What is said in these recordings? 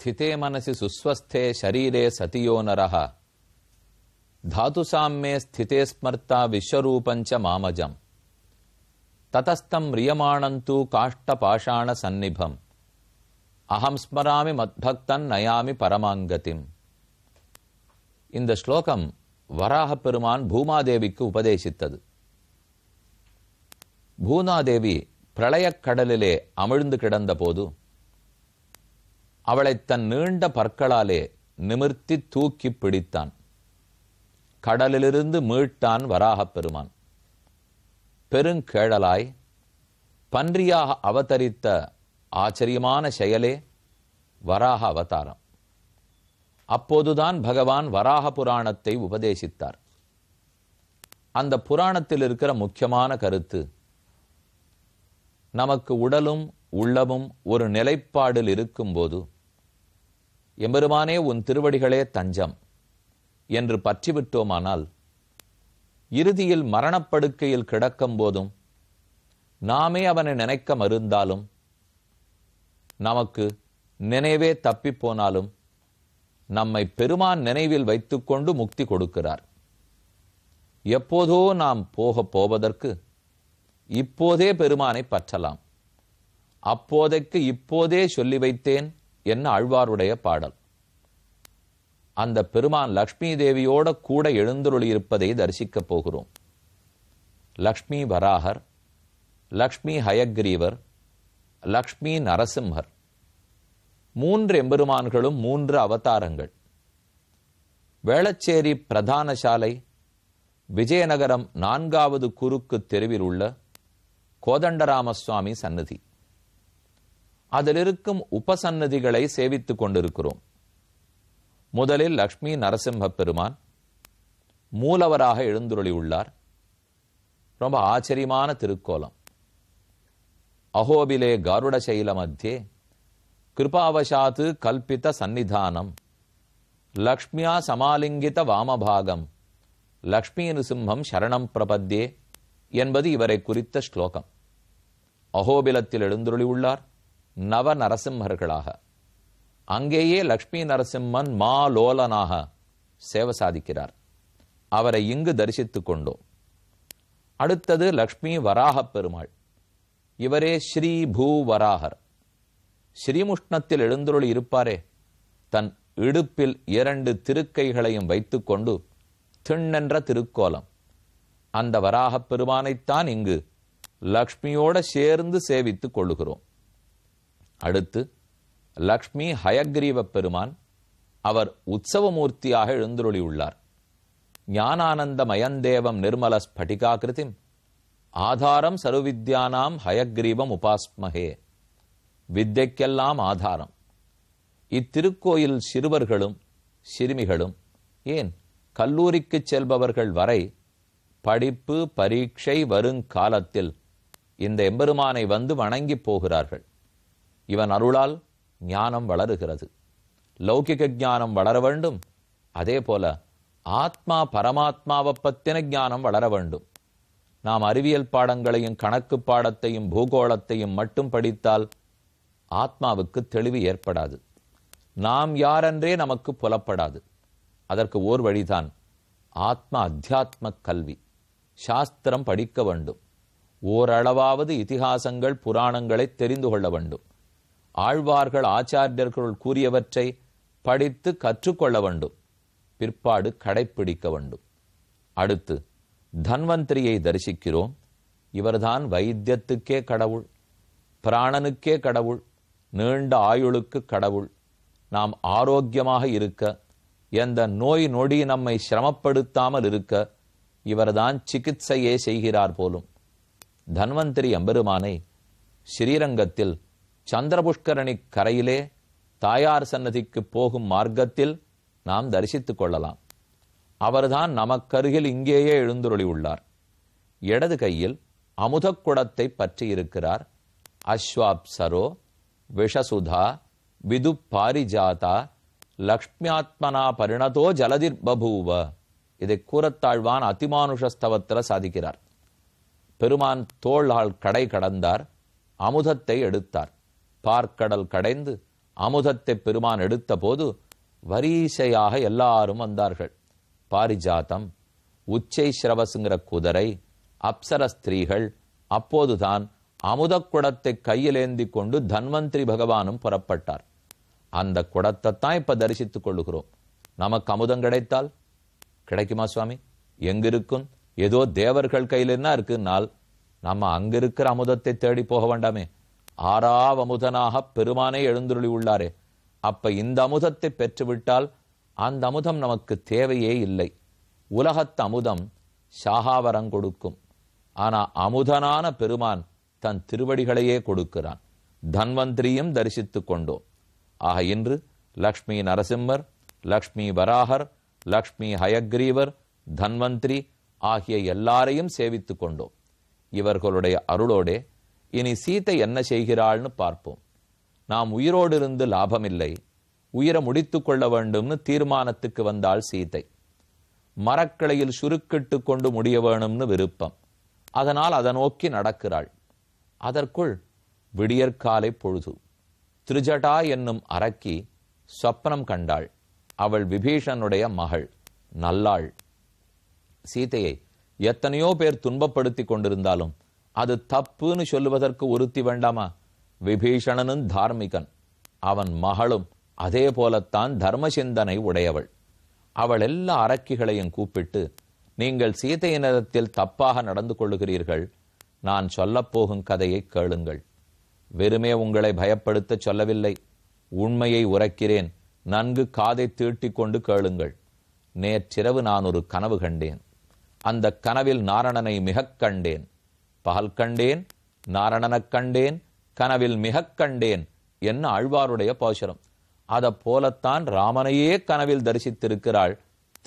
ஸ்திதே மனசி சுஸ்வஸ்தே ஷரீரே சதியோ நரஹ ధాతుసామ్మే స్థితే స్మర్తా విశ్వరూపంచ మామజం తతస్థం మ్రియమాణంతు కాష్టపాషాణ సన్నిభం అహం స్మరామి మద్భక్తన్ నయామి పరమాంగతిం இந்த ஸ்லோகம் வராக பெருமான் பூமாதேவிக்கு உபதேசித்தது பூனாதேவி பிரளயக் கடலிலே அமிழ்ந்து கிடந்தபோது அவளை தன் நீண்ட பற்களாலே நிமிர்த்தி தூக்கி பிடித்தான். கடலிலிருந்து மீட்டான் வராகப் பெருமான். பெருங்கேழலாய் பன்றியாக அவதரித்த ஆச்சரியமான செயலே வராக அவதாரம். அப்போதுதான் பகவான் வராக புராணத்தை உபதேசித்தார். அந்த புராணத்தில் இருக்கிற முக்கியமான கருத்து நமக்கு உடலும் உள்ளமும் ஒரு நிலைப்பாடில் இருக்கும்போது எம்பெருமானே உன் திருவடிகளே தஞ்சம் என்று பற்றிவிட்டோமானால் இறுதியில் மரணப்படுக்கையில் கிடக்கும் போதும் நாமே அவனை நினைக்க மறுந்தாலும் நமக்கு நினைவே தப்பிப் போனாலும் நம்மை பெருமான் நினைவில் வைத்துக்கொண்டு முக்தி கொடுக்கிறார். எப்போதோ நாம் போகப் போவதற்கு இப்போதே பெருமானை பற்றலாம். அப்போதைக்கு இப்போதே சொல்லி வைத்தேன் என்ன ஆழ்வாருடைய பாடல்? அந்த பெருமான் லக்ஷ்மி தேவியோட கூட எழுந்தருளி இருப்பதை தரிசிக்கப் போகிறோம். லக்ஷ்மி வராகர் லக்ஷ்மி ஹயக்ரீவர் லக்ஷ்மி நரசிம்ஹர் மூன்று எம்பெருமான்களும் மூன்று அவதாரங்கள். வேளச்சேரி பிரதான சாலை விஜயநகரம் நான்காவது குறுக்கு தெருவில் உள்ள கோதண்டராமசுவாமி சன்னதி அதில் இருக்கும் உபசன்னதிகளை சேவித்துக் கொண்டிருக்கிறோம். முதலில் லக்ஷ்மி நரசிம்ம பெருமான் மூலவராக எழுந்துருளி உள்ளார் ரொம்ப ஆச்சரியமான திருக்கோலம். அஹோபிலே கருட சைல மத்தியே கிருபாவசாத்து கல்பித சந்நிதானம். லக்ஷ்மியா சமாலிங்கித வாமபாகம். லக்ஷ்மி நிருசிம்ஹம் சரணம் பிரபத்யே என்பது இவரை குறித்த ஸ்லோகம். அகோபிலத்தில் எழுந்துருளி உள்ளார் நவ நரசிம்மர்களாக அங்கேயே லக்ஷ்மி நரசிம்மன் மா லோலனாக சேவை சாதிக்கிறார். அவரை இங்கு தரிசித்துக் கொண்டோம். அடுத்தது லக்ஷ்மி வராகப் பெருமாள். இவரே ஸ்ரீ பூ வராகர். ஸ்ரீமுஷ்ணத்தில் எழுந்தருள் இருப்பாரே. தன் இடுப்பில் இரண்டு திருக்கைகளையும் வைத்துக்கொண்டு திண்ணென்ற திருக்கோலம். அந்த வராகப் பெருமானைத்தான் இங்கு லக்ஷ்மியோட சேர்ந்து சேவித்துக் கொள்ளுகிறோம். அடுத்து லக்ஷ்மி ஹயக்ரீவ பெருமான் அவர் உற்சவமூர்த்தியாக எழுந்துருளியுள்ளார். ஞானானந்த மயந்தேவம் நிர்மல ஸ்படிகாகிருதிம் ஆதாரம் சருவித்யானாம் ஹயக்ரீவம் உபாஸ்மகே. வித்தைக்கெல்லாம் ஆதாரம். இத்திருக்கோயில் சிறுவர்களும் சிறுமிகளும் ஏன் கல்லூரிக்கு செல்பவர்கள் வரை படிப்பு பரீட்சை வருங்காலத்தில் இந்த எம்பெருமானை வந்து வணங்கி போகிறார்கள். இவன் அருளால் ஞானம் வளருகிறது. லௌகிக ஞானம் வளர வேண்டும். அதே போல ஆத்மா பரமாத்மாவை பத்தின ஞானம் வளர வேண்டும். நாம் அறிவியல் பாடங்களையும் கணக்கு பாடத்தையும் பூகோளத்தையும் மட்டும் படித்தால் ஆத்மாவுக்கு தெளிவு ஏற்படாது. நாம் யாரென்றே நமக்கு புலப்படாது. அதற்கு ஓர் வழிதான் ஆத்ம அத்தியாத்ம கல்வி. சாஸ்திரம் படிக்க வேண்டும். ஓரளவாவது இதிகாசங்கள் புராணங்களை தெரிந்து கொள்ள வேண்டும். ஆழ்வார்கள் ஆச்சாரியர்கள் கூறியவற்றை படித்து கற்றுக்கொள்ள வேண்டும். பிற்பாடு கடைப்பிடிக்க வேண்டும். அடுத்து தன்வந்திரியை தரிசிக்கிறோம். இவர்தான் வைத்தியத்துக்கே கடவுள் பிராணனுக்கே கடவுள் நீண்ட ஆயுளுக்கு கடவுள். நாம் ஆரோக்கியமாக இருக்க எந்த நோய் நொடி நம்மை சிரமப்படுத்தாமல் இருக்க இவர்தான் சிகிச்சையே செய்கிறார் போலும். தன்வந்திரி எம்பெருமானை ஸ்ரீரங்கத்தில் சந்திரபுஷ்கரணி கரையிலே தாயார் சன்னதிக்கு போகும் மார்க்கத்தில் நாம் தரிசித்துக் கொள்ளலாம். அவர்தான் நமக்கருகில் இங்கேயே எழுந்துருளி உள்ளார் இடது கையில் அமுதக்குடத்தை பற்றி இருக்கிறார் அஸ்வாப்சரோ விஷசுதா விது பாரிஜாதா லக்ஷ்மியாத்மனா பரிணதோ ஜலதிர் பபூவ இதை கூறத்தாழ்வான் அதிமானுஷஸ்தவத்தில் சாதிக்கிறார். பெருமான் தோளால் கடை கடந்தார். அமுதத்தை எடுத்தார். பார்க்கடல் கடைந்து அமுதத்தை பெருமான் எடுத்தபோது வரிசையாக எல்லாரும் வந்தார்கள். பாரிஜாத்தம் உச்சை சிரவசுங்கிற குதிரை அப்சர ஸ்திரீகள் அப்போதுதான் அமுத குடத்தை கையிலேந்தி கொண்டு தன்வந்திரி பகவானும் புறப்பட்டார். அந்த குடத்தை தான் இப்ப தரிசித்துக் கொள்ளுகிறோம். நமக்கு அமுதம் கிடைத்தால்? கிடைக்குமா சுவாமி? எங்கிருக்கும்? ஏதோ தேவர்கள் கையில் என்ன இருக்குன்னால் நம்ம அங்கிருக்கிற அமுதத்தை தேடி போக வேண்டாமே. ஆறாவ அமுதனாக பெருமானே எழுந்துருளி உள்ளாரே அப்ப இந்த அமுதத்தை பெற்றுவிட்டால் அந்த அமுதம் நமக்கு தேவையே இல்லை. உலகத்து அமுதம் சாகாவரம் கொடுக்கும். ஆனா அமுதனான பெருமான் தன் திருவடிகளையே கொடுக்கிறான். தன்வந்திரியும் தரிசித்துக் கொண்டோம். ஆக இன்று லக்ஷ்மி நரசிம்மர் லக்ஷ்மி வராகர் லக்ஷ்மி ஹயக்ரீவர் தன்வந்திரி ஆகிய எல்லாரையும் சேவித்துக் கொண்டோம். இவர்களுடைய அருளோடே இனி சீதை என்ன செய்கிறாள்னு பார்ப்போம். நாம் உயிரோடு இருந்து லாபமில்லை. உயிரை முடித்துக் கொள்ள வேண்டும்னு தீர்மானத்துக்கு வந்தாள் சீதை மரக்கிளையில் சுருக்கிட்டு கொண்டு முடிய வேணும்னு விருப்பம். அதனால் அதை நோக்கி நடக்கிறாள். அதற்குள் விடியற்காலை பொழுது. திருஜடா என்னும் அரக்கி சொப்னம் கண்டாள். அவள் விபீஷனுடைய மகள். நல்லாள். சீதையை எத்தனையோ பேர் துன்பப்படுத்தி கொண்டிருந்தாலும் அது தப்புன்னு சொல்லுவதற்கு உறுத்தி வேண்டாமா? விபீஷணனும் தார்மிகன். அவன் மகளும் அதே போலத்தான் தர்ம சிந்தனை உடையவள். அவள் எல்லா அரக்கிகளையும் கூப்பிட்டு நீங்கள் சீதையினரத்தில் தப்பாக நடந்து கொள்ளுகிறீர்கள். நான் சொல்லப்போகும் கதையை கேளுங்கள். வெறுமே உங்களை பயப்படுத்த சொல்லவில்லை. உண்மையை உரைக்கிறேன். நன்கு காதை தீட்டிக் கொண்டு கேளுங்கள். நேற்றிரவு நான் ஒரு கனவு கண்டேன். அந்த கனவில் நாரணனை மிகக் கண்டேன். பகல் கண்டேன் நாரணனக் கண்டேன் கனவில் மிகக் கண்டேன் என்ன ஆழ்வாருடைய பாசுரம். அதை போலத்தான் ராமனையே கனவில் தரிசித்திருக்கிறாள்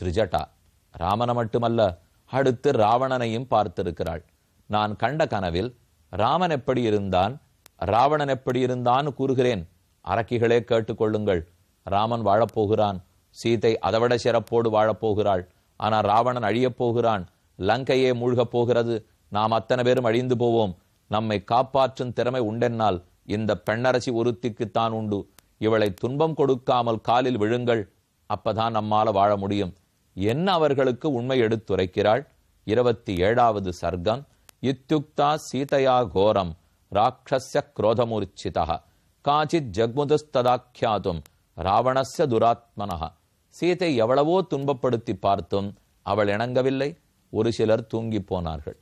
திரிஜட்டா. ராமனை மட்டுமல்ல அடுத்து ராவணனையும் பார்த்திருக்கிறாள். நான் கண்ட கனவில் ராமன் எப்படி இருந்தான் ராவணன் எப்படி இருந்தான்னு கூறுகிறேன். அரக்கிகளே கேட்டுக்கொள்ளுங்கள் ராமன் வாழப்போகிறான் சீதை அதைவிட சிறப்போடு வாழப்போகிறாள் ஆனால் ராவணன் அழியப் போகிறான் லங்கையே மூழ்கப் போகிறது நாம் அத்தனை பேரும் அழிந்து போவோம். நம்மை காப்பாற்றும் திறமை உண்டென்னால் இந்த பெண்ணரசி ஒருத்திக்குத்தான் உண்டு. இவளை துன்பம் கொடுக்காமல் காலில் விழுங்கள். அப்பதான் நம்மால வாழ முடியும். என்ன அவர்களுக்கு உண்மை எடுத்துரைக்கிறாள்? இருபத்தி ஏழாவது சர்க்கம். இத்யுக்தா சீதையா கோரம். ராட்சஸ்ய குரோதமூர்ச்சிதா காச்சித் ஜக்முதஸ்ததாக்கியாதும் ராவணஸ்ய துராத்மனः சீதை எவ்வளவோ துன்பப்படுத்தி பார்த்தும் அவள் இணங்கவில்லை. ஒரு சிலர் தூங்கி போனார்கள்.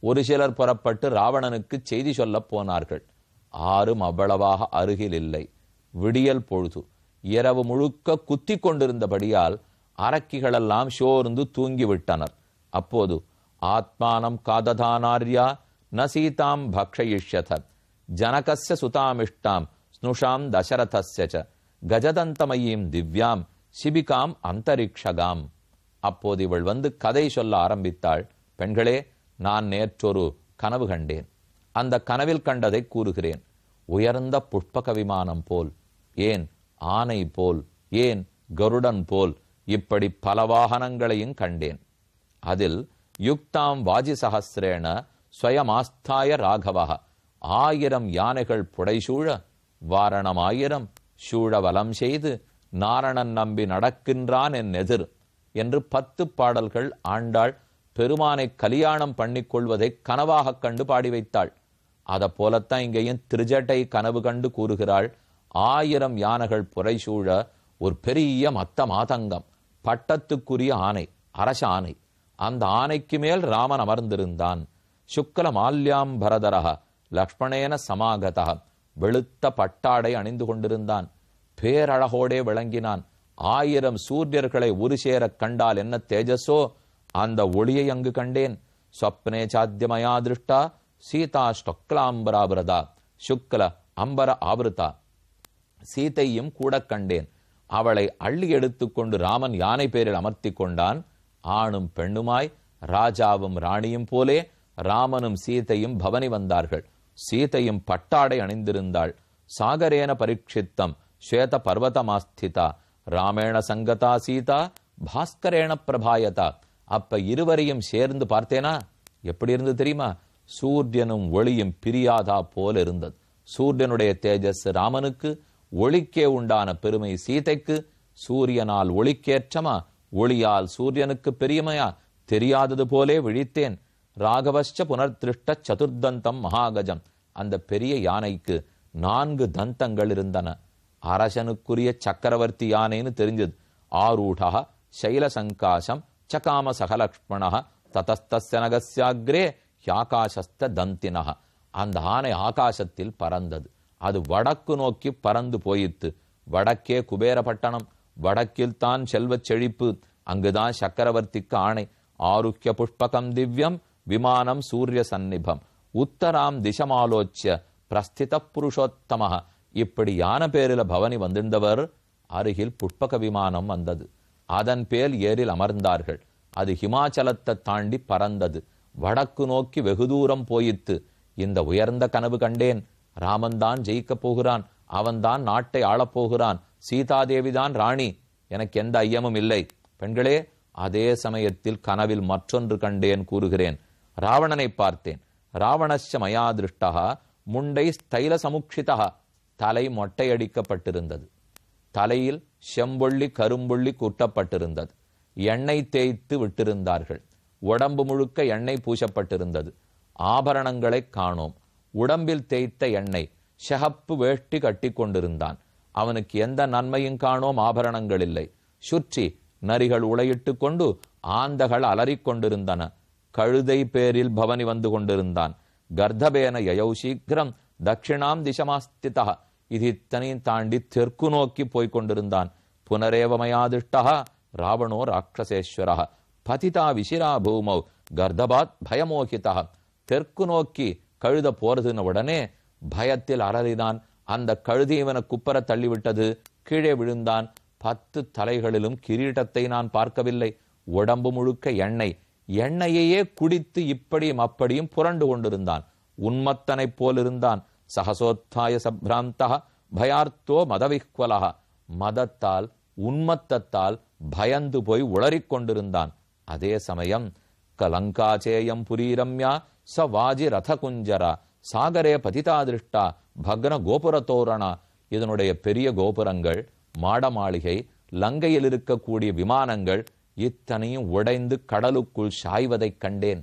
ஒரு சிலர் புறப்பட்டு ராவணனுக்கு செய்தி சொல்லப் போனார்கள். ஆறும் அவ்வளவாக அருகில் இல்லை. விடியல் பொழுது. இரவு முழுக்க குத்தி கொண்டிருந்தபடியால் அரக்கிகளெல்லாம் சோர்ந்து தூங்கிவிட்டனர். அப்போது ஆத்மானம் காததானார்யா ந சீதாம் பக்ஷயிஷ்யத ஜனகஸ்ய சுதாமிஷ்டாம் ஸ்னுஷாம் தசரதஸ்ய கஜதந்தமயீம் திவ்யாம் சிபிகாம் அந்தரிக்ஷகாம். அப்போது இவள் வந்து கதை சொல்ல ஆரம்பித்தாள். பெண்களே நான் நேற்றொரு கனவு கண்டேன். அந்த கனவில் கண்டதை கூறுகிறேன். உயர்ந்த புஷ்பக விமானம் போல் ஏன் ஆனை போல் ஏன் கருடன் போல் இப்படி பல வாகனங்களையும் கண்டேன். அதில் யுக்தாம் வாஜி சகசிரேன ஸ்வயமாஸ்தாய ராகவக ஆயிரம் யானைகள் புடைசூழ வாரணம் ஆயிரம் சூழ வலம் செய்து நாரணன் நம்பி நடக்கின்றான் என் எதிர் என்று பத்து பாடல்கள் ஆண்டாள் பெருமானை கலியாணம் பண்ணிக்கொள்வதை கனவாகக் கண்டு பாடி வைத்தாள். அத போலத்தான் இங்கேயும் திருஜட்டை கனவு கண்டு கூறுகிறாள். ஆயிரம் யானைகள் புரைசூழ ஒரு பெரிய மத்த மாதங்கம் பட்டத்துக்குரிய ஆணை அரச ஆணை அந்த ஆணைக்கு மேல் ராமன் அமர்ந்திருந்தான். சுக்கல மால்யாம் பரதரக லக்ஷ்மணேன சமாகத வெளுத்த பட்டாடை அணிந்து கொண்டிருந்தான். பேரழகோடே விளங்கினான். ஆயிரம் சூரியர்களை ஒரு சேரக் கண்டால் என்ன தேஜஸோ? அந்த ஒளியை அங்கு கண்டேன். ஸ்வப்னே சாத்தியமயா திருஷ்டா சீதா ஸ்டொக்லாம்பராபிரதா சுக்ல அம்பர ஆவிருதா சீதையும் கூட கண்டேன் அவளை அள்ளி எடுத்துக்கொண்டு ராமன் யானை பேரில் அமர்த்தி கொண்டான் ஆணும் பெண்ணுமாய் ராஜாவும் ராணியும் போலே ராமனும் சீதையும் பவனி வந்தார்கள் சீதையும் பட்டாடை அணிந்திருந்தாள் சாகரேன பரீட்சித்தம் ஸ்வேத பர்வதமாஸ்திதா ராமேண சங்கதா சீதா பாஸ்கரேண பிரபாயதா அப்ப இருவரையும் சேர்ந்து பார்த்தேனா? எப்படி இருந்தது தெரியுமா? சூரியனும் ஒளியும் பிரியாதா போல இருந்தது. சூரியனுடைய தேஜஸ் ராமனுக்கு ஒளிக்கே உண்டான பெருமை சீதைக்கு சூரியனால் ஒளிக்கேற்றமா? ஒளியால் சூரியனுக்கு பெரியமையா? தெரியாதது போலே விழித்தேன். ராகவஷ்ட புனர்திருஷ்ட சதுர்தந்தம் மகாகஜம். அந்த பெரிய யானைக்கு நான்கு தந்தங்கள் இருந்தன. அரசனுக்குரிய சக்கரவர்த்தி யானைன்னு தெரிஞ்சது. ஆரூடா சைலசங்காசம் சகாம சகலக்ஷ்மண ததஸ்தனகசியாகிரே யாகாசஸ்த தந்தினக அந்த ஆனை ஆகாசத்தில் பறந்தது. அது வடக்கு நோக்கி பறந்து போயித்து வடக்கே குபேரப்பட்டணம் வடக்கில் தான் செல்வச் செழிப்பு. அங்குதான் சக்கரவர்த்திக்கு ஆணை. ஆருக்கிய புஷ்பகம் திவ்யம் விமானம் சூரிய சந்நிபம். உத்தராம் திசமாலோச்சிய பிரஸ்தித புருஷோத்தம. இப்படி யான பேரில பவனி வந்திருந்தவர் அருகில் புஷ்பக விமானம் வந்தது. அதன் பேர் ஏரில் அமர்ந்தார்கள். அது ஹிமாச்சலத்தை தாண்டி பறந்தது. வடக்கு நோக்கி வெகு தூரம் போயித்து இந்த உயர்ந்த கனவு கண்டேன். ராமன்தான் ஜெயிக்கப் போகிறான். அவன்தான் நாட்டை ஆளப்போகிறான் சீதாதேவிதான் ராணி. எனக்கு எந்த ஐயமும் இல்லை. பெண்களே அதே சமயத்தில் கனவில் மற்றொன்று கண்டேன் கூறுகிறேன். ராவணனை பார்த்தேன். ராவணஸ்ய மயா திருஷ்டா முண்டை ஸ்தைல சமுக்ஷிதா தலை மொட்டையடிக்கப்பட்டிருந்தது தலையில் செம்பொள்ளி கரும்பொள்ளி குட்டப்பட்டிருந்தது. எண்ணெய் தேய்த்து விட்டிருந்தார்கள். உடம்பு முழுக்க எண்ணெய் பூசப்பட்டிருந்தது. ஆபரணங்களை காணோம். உடம்பில் தேய்த்த எண்ணெய் ஷெகப்பு வேஷ்டி கட்டி கொண்டிருந்தான். அவனுக்கு எந்த நன்மையும் காணோம் ஆபரணங்கள் இல்லை. சுற்றி நரிகள் உளையிட்டு கொண்டு ஆந்தகள் அலறிக் கொண்டிருந்தன. கழுதை பேரில் பவனி வந்து கொண்டிருந்தான். கர்த்தபேன யயௌ சீக்கிரம் தட்சிணாம் திசமாஸ்திதா இது இத்தனையும் தாண்டி தெற்கு நோக்கி போய்க் கொண்டிருந்தான் புனரேவமயாதிஷ்டா ராவணோ ராட்சசேஸ்வர பதிதா விசிரா பூமௌ கர்தபாத் பயமோகிதா தெற்கு நோக்கி கழுத போறதுன்னு உடனே பயத்தில் அலறினான். அந்த கழுதி இவனை குப்பர தள்ளிவிட்டது. கீழே விழுந்தான். பத்து தலைகளிலும் கிரீட்டத்தை நான் பார்க்கவில்லை. உடம்பு முழுக்க எண்ணெய். எண்ணெயையே குடித்து இப்படியும் அப்படியும் புரண்டு கொண்டிருந்தான். உன்மத்தனைப் போலிருந்தான். சகசோத்தாய சப்ராந்தா பயார்த்தோ மதவிஹ்வலக மதத்தால் உன்மத்தத்தால் பயந்து போய் உளறிக் கொண்டிருந்தான் அதே சமயம் கலங்காச்சேயம் புரீரம்யா ச வாஜி ரத குஞ்சரா சாகரே பதிதா திருஷ்டா பக்ன கோபுர தோரணா இதனுடைய பெரிய கோபுரங்கள் மாட மாளிகை லங்கையில் இருக்கக்கூடிய விமானங்கள் இத்தனையும் உடைந்து கடலுக்குள் சாய்வதைக் கண்டேன்.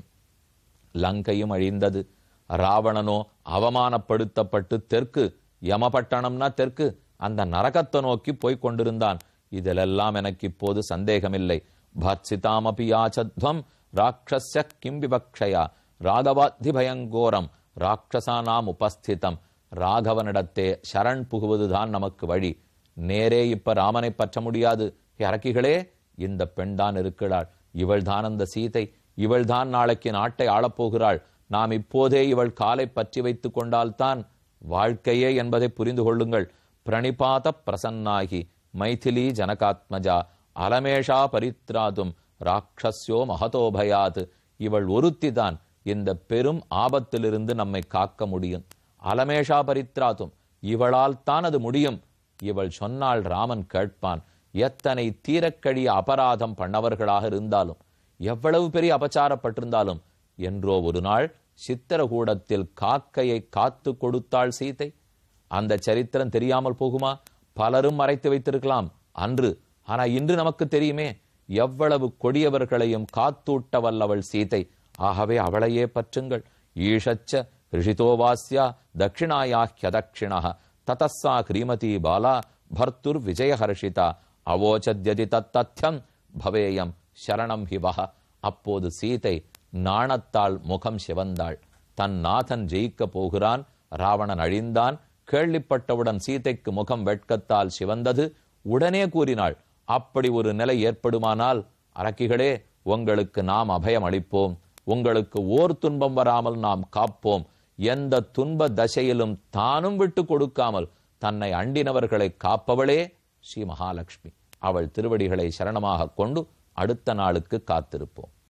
லங்கையும் அழிந்தது. ராவணனோ அவமானப்படுத்தப்பட்டு தெற்கு யமபட்டணம்னா தெற்கு அந்த நரகத்தை நோக்கி போய்க் கொண்டிருந்தான். இதிலெல்லாம் எனக்கு இப்போது சந்தேகமில்லை. பர்சிதாமபி யாச்சத்வம் ராட்சஸ்ய கிம் விபக்ஷயா ராகவாத்தி பயங்கோரம் ராட்சசானாம் உபஸ்திதம். ராகவனிடத்தே சரண் புகுவதுதான் நமக்கு வழி. நேரே இப்ப ராமனை பற்ற முடியாது. இறக்கிகளே இந்த பெண்தான் இருக்கிறாள். இவள்தான் அந்த சீதை. இவள்தான் நாளைக்கு நாட்டை ஆளப்போகிறாள். நாம் இப்போதே இவள் காலை பற்றி வைத்துக் கொண்டால்தான் வாழ்க்கையே என்பதை புரிந்து கொள்ளுங்கள். பிரணிபாத பிரசன்னாகி மைதிலி ஜனகாத்மஜா அலமேஷா பரித்ராதும் ராட்சஸ்யோ மகதோபயாது இவள் ஒருத்திதான் இந்த பெரும் ஆபத்திலிருந்து நம்மை காக்க முடியும். அலமேஷா பரித்ராதும் இவளால் தான் அது முடியும். இவள் சொன்னால் ராமன் கேட்பான் எத்தனை தீரக்கழிய அபராதம் பண்ணவர்களாக இருந்தாலும் எவ்வளவு பெரிய அபச்சாரப்பட்டிருந்தாலும் என்றோ ஒரு நாள் சித்திரகூடத்தில் காக்கையை காத்து கொடுத்தாள் சீதை. அந்த சரித்திரம் தெரியாமல் போகுமா? பலரும் மறைத்து வைத்திருக்கலாம். அன்று ஆனா இன்று நமக்கு தெரியுமே எவ்வளவு கொடியவர்களையும் காத்தூட்ட வல்லவள் சீதை. ஆகவே அவளையே பற்றுங்கள். ஈஷச்ச ரிஷிதோவாஸ்யா தட்சிணாயாஹ்யதக்ஷிணா ததஸ்ஸா ஹ்ரீமதி பாலா பர்த்துர் விஜயஹர்ஷிதா. அவோச்சத்யதி தத்தத்யம். பவேயம். சரணம் ஹிவஹ அப்போது சீதை நாணத்தால் முகம் சிவந்தாள். தன் நாதன் ஜெயிக்க போகிறான். ராவணன் அழிந்தான். கேள்விப்பட்டவுடன் சீதைக்கு முகம் வெட்கத்தால் சிவந்தது. உடனே கூறினாள் அப்படி ஒரு நிலை ஏற்படுமானால் அரக்கிகளே உங்களுக்கு நாம் அபயம் அளிப்போம். உங்களுக்கு ஓர் துன்பம் வராமல் நாம் காப்போம். எந்த துன்ப தசையிலும் தானும் விட்டு கொடுக்காமல் தன்னை அண்டினவர்களை காப்பவளே ஸ்ரீ மகாலட்சுமி. அவள் திருவடிகளை சரணமாக கொண்டு அடுத்த நாளுக்கு காத்திருப்போம்.